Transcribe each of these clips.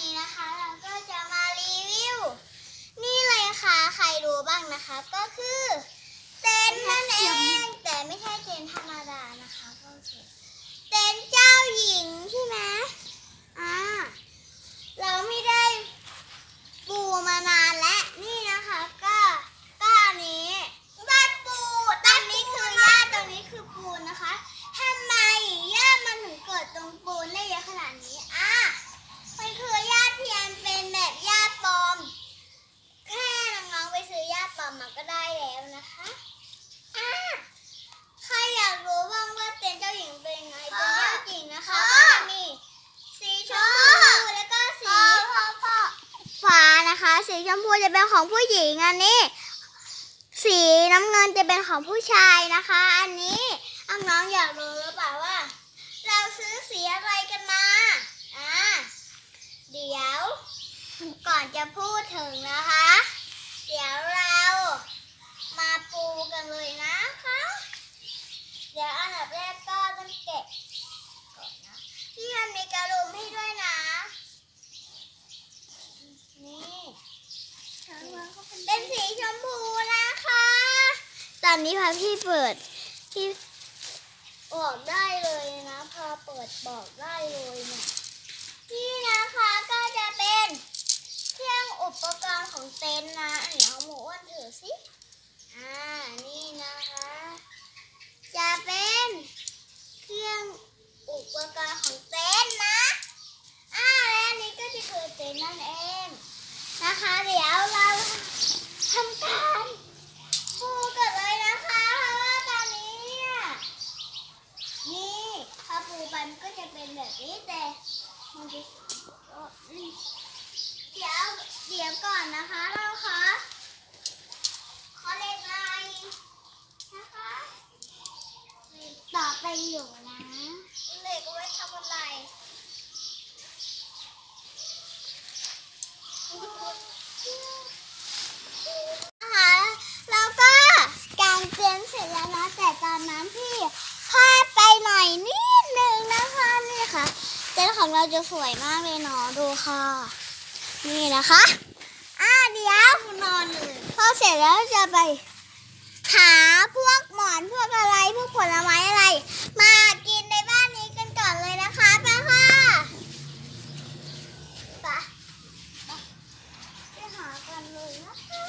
นี้นะคะเราก็จะมารีวิว นี่เลยค่ะใครรู้บ้างนะคะ ก็คือเต็นท์นั่นเอง แต่ไม่ใช่เต็นท์ธรรมดานะคะก็คือเต็นท์เจ้าหญิงใช่ไหมอ่าเราไม่ได้ปูมานานและนี่นะคะก็ก็อันนี้บ้านปูตอนนี้คือหญ้าตรงนี้คือปูนนะคะทำไมหญ้ามันถึงเกิดตรงปูนได้เยอะขนาดนี้อะ มันคือหญ้าเทียมเป็นแบบหญ้าปลอม แค่น้องๆไปซื้อหญ้าปลอมมาก็ได้ แล้วนะคะอ่าใครอยากรู้บ้างว่าเต็นท์เจ้าหญิงเป็นยังไงเต็นท์เจ้าหญิงนะคะก็จะมีสีชมพูแล้วก็สีฟ้านะคะ สีชมพูจะเป็นของผู้หญิงอันนี้ สีน้ำเงินจะเป็นของผู้ชายนะคะ อันนี้น้องๆอยากรู้หรือเปล่าว่า เราซื้อสีอะไรกันมาอ่าเดี๋ยว ก่อนจะพูดถึงนะคะ เดี๋ยวเรามาปูกันเลยนะคะ เดี๋ยวอันดับแรกก็ต้องเก็บก่อนนะที่มันมี กระดุมให้ด้วยนะ นี่เป็นสีชมพูนะคะ ตอนนี้พาพี่เปิดพี่บอกได้เลยนะพาเปิดบอกได้เลยเนี่ยนี่นะคะก็จะเป็นเครื่องอุปกรณ์ของเต็นท์นะเดี๋ยวหมูอ้วนถือสิอ่านี่นะคะ จะเป็นเครื่องอุปกรณ์ของเต็นท์นะอ่าและอันนี้ก็จะคือเต็นท์นั่นเองนะคะ เดี๋ยวเราทำการปูกันเลยนะคะเพราะว่าตอนนี้เนี่ยนี่พอปูไปมันก็จะเป็ นี้แต่มันจะเดี๋ยวเดี๋ยวก่อนนะคะ เราขอขอเลขลายนะคะต่อไปอยู่นะเลขไว้ทำอะไรนะคะแล้วก็กางเต็นท์เสร็จแล้วนะ แต่ตอนนั้นพี่พลาดไปหน่อยนิดนึงนะคะนี่ค่ะ เต็นท์ของเรา จะสวยมากเลยเนาะดูค่ะ นี่นะคะอ่าเดี๋ยวนอนเลยพอเสร็จแล้วจะไป หาพวกหมอนพวกอะไรพวกผลไม้อะไร มากินในบ้านนี้กันก่อนเลยนะคะไปค่ะไปไปหากันเลยนะคะ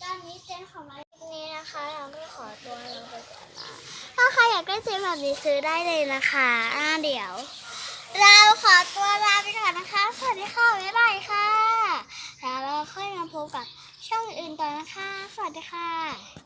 ตอนนี้เต็นท์ของเรานี้นะคะเราก็ขอตัวลงไปก่อนนะถ้า ใครอยากได้เต็นท์แบบนี้ซื้อได้เลยนะคะอ่าเดี๋ยว เราขอตัวลาไปก่อนนะคะ สวัสดีค่ะบ๊ายบายค่ะแล้วเราค่อยมาพบกับช่องอื่นต่อนะคะ สวัสดีค่ะ